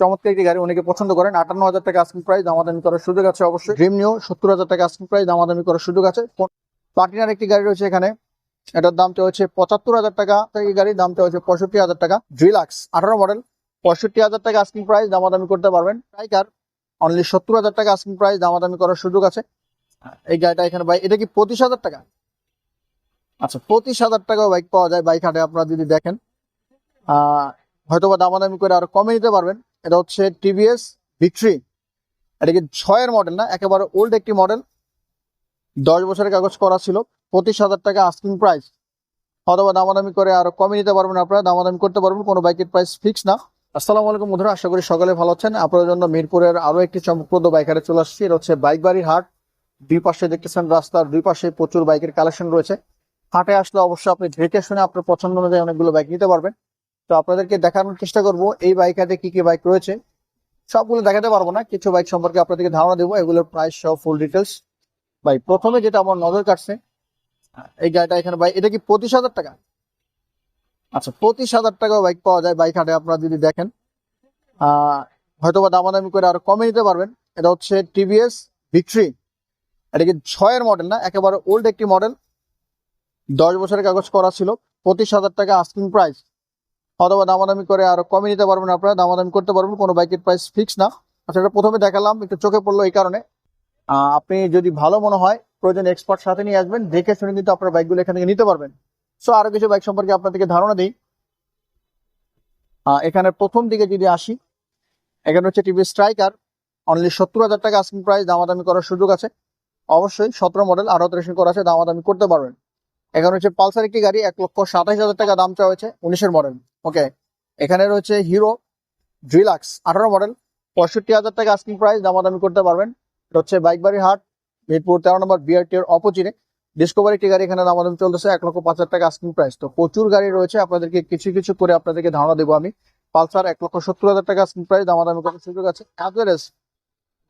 চমৎকার একটি গাড়ি অনেকে পছন্দ করেন। আটান্ন হাজার টাকা আস্কিং প্রাইস দামাদামি করার সুযোগ আছে অবশ্যই। ড্রিম নিও সত্তর হাজার টাকা আস্কিং প্রাইস দামাদামি করার সুযোগ আছে। প্লাটিনার একটি গাড়ি রয়েছে এখানে। এটার দামটা হচ্ছে পঁচাত্তর হাজার টাকা এই গাড়ির দামটা হচ্ছে পঁয়ষট্টি হাজার টাকা। ড্রিলাক্স আঠারো মডেল পঁয়ষট্টি হাজার টাকা আস্কিং প্রাইস দামাদামি করতে পারবেন। ট্রাইকার অনলি সত্তর হাজার টাকা আস্কিং প্রাইস দামাদামি করার সুযোগ আছে। এই গাড়িটা এখানে ভাই, এটা কি পঁচিশ হাজার টাকা? আচ্ছা পঁচিশ হাজার টাকাও বাইক পাওয়া যায় বাইক হাটে, আপনারা যদি দেখেন। হয়তো বা দামাদামি করে আরও কমে নিতে পারবেন। এটা হচ্ছে টিভিএস ভিক্টরি এটা কি ছয়ের মডেল না? একেবারে ওল্ড একটি মডেল দশ বছরের কাগজ করা ছিল। পঁচিশ হাজার টাকা আস্কিং প্রাইস অথবা দামাদামি করে আরও কমে নিতে পারবেন আপনারা। দামাদামি করতে পারবেন, কোনো বাইকের প্রাইস ফিক্স না। আসসালামু আলাইকুম বন্ধুরা, আশা করি সকলে ভালো আছেন। আপনাদের জন্য মিরপুরের আরও একটি চমকপ্রদ বাইকারে চলে আসছি। এটা হচ্ছে বাইক বাড়ির হাট। দুই পাশে দেখতেছেন রাস্তার দুই পাশে প্রচুর বাইকের কালেকশন রয়েছে। হাটে আসলে অবশ্যই আপনি দেখে শুনে আপনার পছন্দ অনুযায়ী অনেকগুলো বাইক নিতে পারবেন। তো আপনাদেরকে দেখানোর চেষ্টা করব, এই বাইক হাটে কি কি বাইক রয়েছে। সবগুলো দেখাতে পারব না, কিছু বাইক সম্পর্কে আপনাদেরকে ধারণা দেবো, এগুলোর প্রাইস সহ ফুল ডিটেলস ভাই, প্রথমে যেটা আমার নজর কাটছে, এই গাড়িটা এখানে, ভাই, এটা কি পঁচিশ হাজার টাকা? আচ্ছা পঁচিশ হাজার টাকাও বাইক পাওয়া যায় বাইক হাটে, আপনারা যদি দেখেন হয়তো বা দামাদামি করে আরও কমে নিতে পারবেন। এটা হচ্ছে টিভিএস ভিক্টরি এটা কি ছয়ের মডেল না? একেবারে ওল্ড একটি মডেল দশ বছরের কাগজ করা ছিল, পঁচিশ হাজার টাকা আস্কিং প্রাইস অথবা দামাদামি করে আরও কমে নিতে পারবেন আপনারা, দামাদামি করতে পারবেন, কোনো বাইকের প্রাইস ফিক্স না। আচ্ছা এটা প্রথমে দেখালাম, একটু চোখে পড়ল এই কারণে। আপনি যদি ভালো মনে হয়, প্রয়োজন এক্সপার্ট সাথে নিয়ে আসবেন, দেখে শুনে কিন্তু আপনার বাইকগুলো এখান থেকে নিতে পারবেন। সো আরও কিছু বাইক সম্পর্কে আপনাদেরকে ধারণা দিই। এখানে প্রথম দিকে যদি আসি, এখানে হচ্ছে টিভি স্ট্রাইকার অনলি সত্তর হাজার টাকা আস্কিং প্রাইস দামাদামি করার সুযোগ আছে। অবশ্যই সতেরো মডেল আরও রেশন করা আছে, দামাদামি করতে পারবেন। এখানে হচ্ছে পালসার একটি গাড়ি, এক লক্ষ সাতাশ হাজার টাকা দাম চাওয়া হয়েছে, উনিশের মডেল ওকে এখানে রয়েছে হিরো ড্রিলাক্স আঠারো মডেল পঁয়ষট্টি হাজার টাকা আস্কিং প্রাইস দামাদামি করতে পারবেন। এটা হচ্ছে বাইক বাড়ি হাট, মিরপুর তেরো নম্বর বিআরটি এর অপোজিটে। ডিসকভারি একটি গাড়ি এখানে দামাদামি চলতেছে, এক লক্ষ পাঁচ হাজার টাকা আস্কিং প্রাইস তো প্রচুর গাড়ি রয়েছে, আপনাদেরকে কিছু কিছু করে আপনাদেরকে ধারণা দেবো আমি। পালসার এক লক্ষ সত্তর হাজার টাকা আস্কিং প্রাইস দামাদামি করার সুযোগ আছে। Average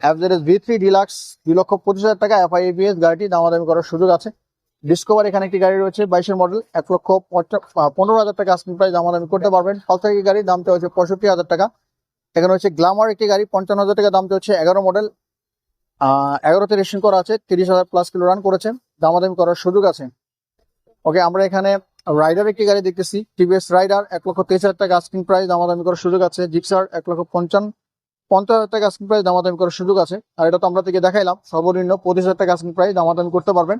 average V three deluxe দুই লক্ষ পঁচিশ হাজার টাকা এফআইএবিএস গাড়িটি দামাদামি করার সুযোগ আছে। ডিসকভার এখানে একটি গাড়ি রয়েছে, বাইশের মডেল এক লক্ষ পনেরো হাজার টাকা আস্কিং প্রাইস দামাদামি করতে পারবেন। একটি গাড়ির দামটা হচ্ছে পঁয়ষট্টি হাজার টাকা। এখানে হচ্ছে গ্লামার একটি গাড়ি, পঞ্চান্ন হাজার টাকা দামটা হচ্ছে এগারো মডেল এগারোতে রেশন করা আছে, তিরিশ হাজার প্লাস কিলো রান করেছে দামাদামি করার সুযোগ আছে। ওকে আমরা এখানে রাইডার একটি গাড়ি দেখতেছি টিভিএস রাইডার এক লক্ষ তেইশ হাজার টাকা আস্কিং প্রাইস দামাদামি করার সুযোগ আছে। জিক্সার এক লক্ষ পঞ্চান্ন, পঞ্চাশ হাজার টাকা আস্কিং প্রাইস দামাদামি করার সুযোগ আছে। আর এটা তো আমরা থেকে দেখাইলাম, সর্বনিম্ন পঁচিশ হাজার টাকা আস্কিং প্রাইস দামাদামি করতে পারবেন।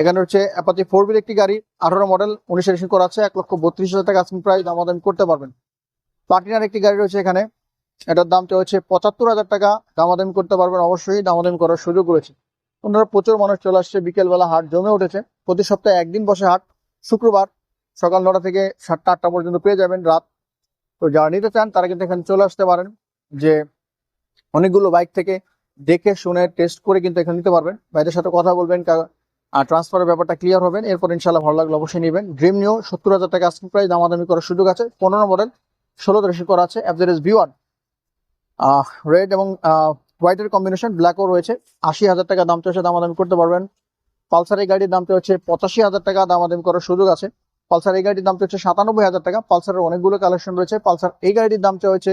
এখানে হচ্ছে অ্যাপাচি ফোর বিল একটি গাড়ি, আঠারো মডেল উনিশ রেশন করা আছে, এক লক্ষ বত্রিশ হাজার টাকা আস্কিং প্রাইস দামাদামি করতে পারবেন। প্লাটিনার একটি গাড়ি রয়েছে এখানে, এটার দামটা হচ্ছে পঁচাত্তর হাজার টাকা, দামাদামি করতে পারবেন অবশ্যই, দামাদামি করার সুযোগ রয়েছে। ওনারা প্রচুর মানুষ চলে আসছে, বিকেলবেলা হাট জমে উঠেছে, প্রতি সপ্তাহে একদিন বসে হাট, শুক্রবার সকাল নটা থেকে সাতটা আটটা পর্যন্ত পেয়ে যাবেন রাত। তো যারা নিতে চান, তারা কিন্তু এখানে চলে আসতে পারেন, যে অনেকগুলো বাইক থেকে দেখে, শুনে টেস্ট করে কিন্তু এখানে নিতে পারবেন। ভাইদের সাথে কথা বলবেন আর ট্রান্সফারের ব্যাপারটা ক্লিয়ার হবেন। এরপর ইনশাল্লাহ ভালো লাগলে অবশ্যই নেবেন। ড্রিম নিও সত্তর হাজার টাকা আস্কিং প্রাইস দামাদামি করার সুযোগ আছে। পনেরো মডেল ষোলো রেশন করা আছে। অ্যাভারেজ ভি ওয়ান রেড এবং হোয়াইটের কম্বিনেশন ব্ল্যাকও রয়েছে। আশি হাজার টাকা দাম চলছে, দামাদামি করতে পারবেন। পালসার এই গাড়ির দামটা হচ্ছে পঁচাশি হাজার টাকা, দামাদামি করার সুযোগ আছে। পালসার এই গাড়ির দামটা হচ্ছে সাতানব্বই হাজার টাকা। পালসারের অনেকগুলো কালেকশন রয়েছে। পালসার এই গাড়ির দামটা হচ্ছে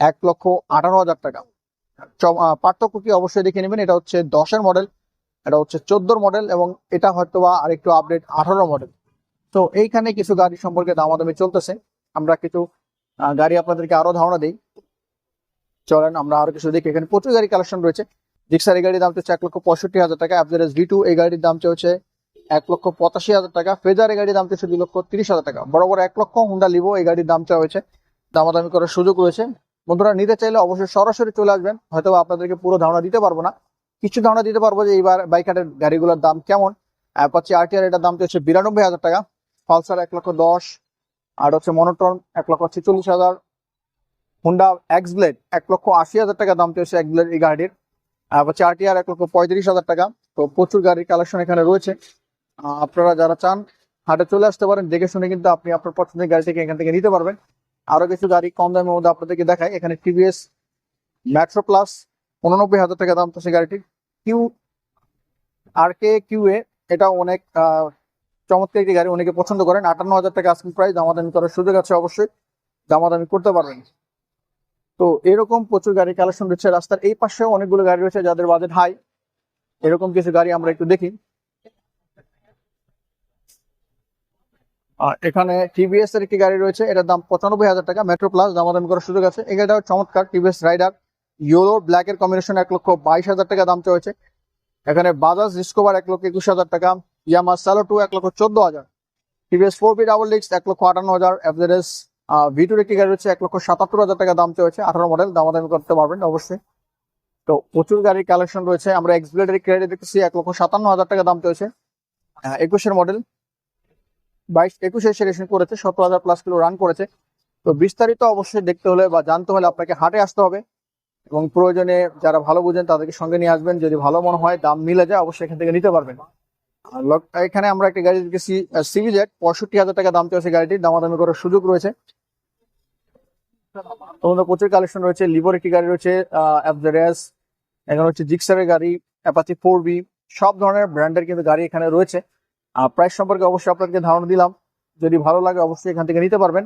এক লক্ষ আঠারো হাজার টাকা। পার্থক্য কি অবশ্যই দেখে নেবেন। এটা হচ্ছে দশের মডেল এটা হচ্ছে চোদ্দোর মডেল এবং এটা হয়তো বা আরেকটু আপডেট আঠারো মডেল তো এইখানে কিছু গাড়ি সম্পর্কে দামাদামি চলতেছে। আমরা কিছু গাড়ি আপনাদেরকে আরও ধারণা দিই। চলেন আমরা আরও কিছু দেখি। এখানে প্রচুর গাড়ি কালেকশন রয়েছে। জিক্সার এই গাড়ির দাম হচ্ছে এক লক্ষ পঁয়ষট্টি হাজার টাকা। অ্যাভারেজ ভি টু এই গাড়ির দাম হচ্ছে এক লক্ষ পঁচাশি হাজার টাকা। ফেজার এই গাড়ির দাম হচ্ছে দুই লক্ষ তিরিশ হাজার টাকা। বড় বড় এক লক্ষ হুন্ডা লিভো এই গাড়ির দাম চাওয়া হয়েছে। দামাদামি করার সুযোগ রয়েছে। বন্ধুরা, নিতে চাইলে অবশ্যই সরাসরি চলে আসবেন। হয়তো আপনাদেরকে পুরো ধারণা দিতে পারব না। কিছু ধারণা দিতে পারব যে এইবার বাইকারের গাড়িগুলোর দাম কেমন। অ্যাপাচি আরটিআর এটার দাম হচ্ছে বিরানব্বই হাজার টাকা। পালসার এক লক্ষ দশ, আর হচ্ছে মনোটন এক লক্ষ ছেচল্লিশ হাজার। হুন্ডা এক্স ব্লেড এক লক্ষ আশি হাজার টাকা দাম চলছে এক্স ব্লেড এই গাড়ির হচ্ছে আরটিআর এক লক্ষ পঁয়ত্রিশ হাজার টাকা। তো প্রচুর গাড়ির কালেকশন এখানে রয়েছে। আপনারা যারা চান, হাটে চলে আসতে পারেন। দেখে শুনে কিন্তু আপনি আপনার পছন্দের গাড়ি থেকে এখান থেকে নিতে পারবেন। আরও কিছু গাড়ি কম দামের মধ্যে আপনাদেরকে দেখায় এখানে টিভিএস মেট্রো প্লাস উননব্বই হাজার টাকা দাম তো সেই গাড়িটির। কিউ আর কে কিউ এ এটা অনেক চমৎকার একটি গাড়ি অনেকে পছন্দ করেন। আটান্ন হাজার টাকা আস্কিং প্রাইস দামাদামি করার সুযোগ আছে অবশ্যই। দামাদামি করতে পারবেন। তো এরকম প্রচুর গাড়ি কালেকশন রয়েছে রাস্তার এই পাশে অনেকগুলো গাড়ি রয়েছে যাদের বাজেট হাই এরকম কিছু গাড়ি আমরা একটু দেখি। এখানে টিভিএস এর একটি গাড়ি রয়েছে, এটার দাম পঁচানব্বই হাজার টাকা মেট্রো প্লাস দামাদামি করার সুযোগ আছে। এই গাড়িটাও চমৎকার টিভিএস রাইডার ইয়েলো ব্ল্যাক এর কম্বিনেশন এক লক্ষ বাইশ হাজার টাকা দাম চলেছে। এখানে বাজাজ ডিসকভার এক লক্ষ একুশ হাজার টাকা ইয়ামা স্যালো টু এক লক্ষ চোদ্দ হাজার টিভিএস ফোর বি ডাবল ডিক্স এক লক্ষ আটান্ন হাজার এফজেডএস ভিটুর একটি গাড়ি রয়েছে এক লক্ষ সাতাত্তর হাজার টাকা দাম চলেছে, আঠারো মডেল দামাদামি করতে পারবেন অবশ্যই। তো প্রচুর গাড়ির কালেকশন রয়েছে, আমরা এক্সপ্লেডের ক্রেডিট দেখতেছি, এক লক্ষ সাতান্ন হাজার টাকা দাম চলেছে একুশের মডেল বাইশ, একুশে সেলেকশন করেছে সতেরো হাজার প্লাস কিলো রান করেছে। তো বিস্তারিত অবশ্যই দেখতে হলে বা জানতে হলে আপনাকে হাটে আসতে হবে। এবং প্রয়োজনে যারা ভালো বুঝেন তাদেরকে সঙ্গে নিয়ে আসবেন। যদি ভালো মনে হয়, দাম মিলে যায়, অবশ্যই এখান থেকে নিতে পারবেন। এখানে আমরা একটা গাড়ি দেখেছি সিভিজেড পঁয়ষট্টি হাজার টাকা দাম চলছে গাড়িটির। দামাদামি করার সুযোগ রয়েছে। প্রচুর কালেকশন রয়েছে। লিভোর একটি গাড়ি রয়েছে এখানে হচ্ছে জিক্সারের গাড়ি অ্যাপাচি ফোর বি সব ধরনের ব্র্যান্ডের কিন্তু গাড়ি এখানে রয়েছে। আর প্রাইস সম্পর্কে অবশ্যই আপনাদেরকে ধারণা দিলাম। যদি ভালো লাগে, অবশ্যই এখান থেকে নিতে পারবেন।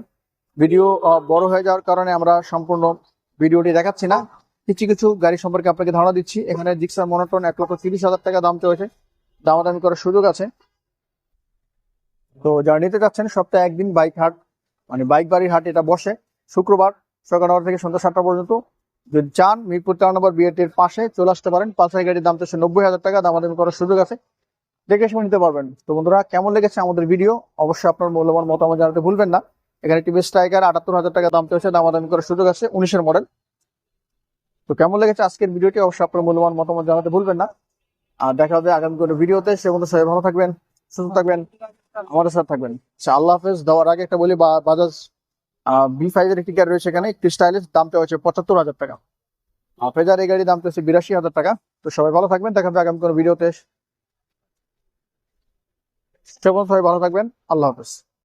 ভিডিও বড় হয়ে যাওয়ার কারণে আমরা সম্পূর্ণ ভিডিওটি দেখাচ্ছি না। কিছু কিছু গাড়ি সম্পর্কে আপনাকে ধারণা দিচ্ছি। এখানে জিক্সার মনোটন এক লক্ষ তিরিশ হাজার টাকা দাম চলেছে। দামাদামি করার সুযোগ আছে। তো যারা নিতে চাচ্ছেন, সপ্তাহে একদিন বাইক হাট মানে বাইক বাড়ির হাট এটা বসে। শুক্রবার সকাল নটা থেকে সন্ধ্যা সাতটা পর্যন্ত। যদি চান, মিরপুর তেরো নম্বর বিএটির পাশে চলে আসতে পারেন। পালসার গাড়ির দাম চলছে নব্বই হাজার টাকা। দামাদামি করার সুযোগ আছে। দেখে সময় নিতে পারবেন। তো বন্ধুরা, কেমন লেগেছে আমাদের ভিডিও? অবশ্যই আপনার মূল্যবান মতামত জানাতে ভুলবেন না। এখানে টিভি স্ট্রাইকার, আটাত্তর হাজার টাকা দাম চলছে। দামাদামি করার সুযোগ আছে। উনিশের মডেল। তো কেমন লেগেছে আজকের ভিডিওটি? অবশ্যই আপনার মূল্যবান মতামত জানাতে ভুলবেন না। আর দেখা হবে আগামী কোনো ভিডিওতে। সে মতো সবাই ভালো থাকবেন, সুস্থ থাকবেন, আমাদের সাথে থাকবেন। আল্লাহ হাফেজ। দেওয়ার আগে একটা বলি বাজাজ বি ফাইভ এর একটি গাড়ি রয়েছে এখানে, একটি স্টাইলিশ দামটা হচ্ছে পঁচাত্তর হাজার টাকা। ফেজার এই গাড়ির দাম হচ্ছে বিরাশি হাজার টাকা। তো সবাই ভালো থাকবেন, দেখা হবে আগামী কোনো ভিডিওতে। সবাই ভালো থাকবেন, আল্লাহ হাফেজ।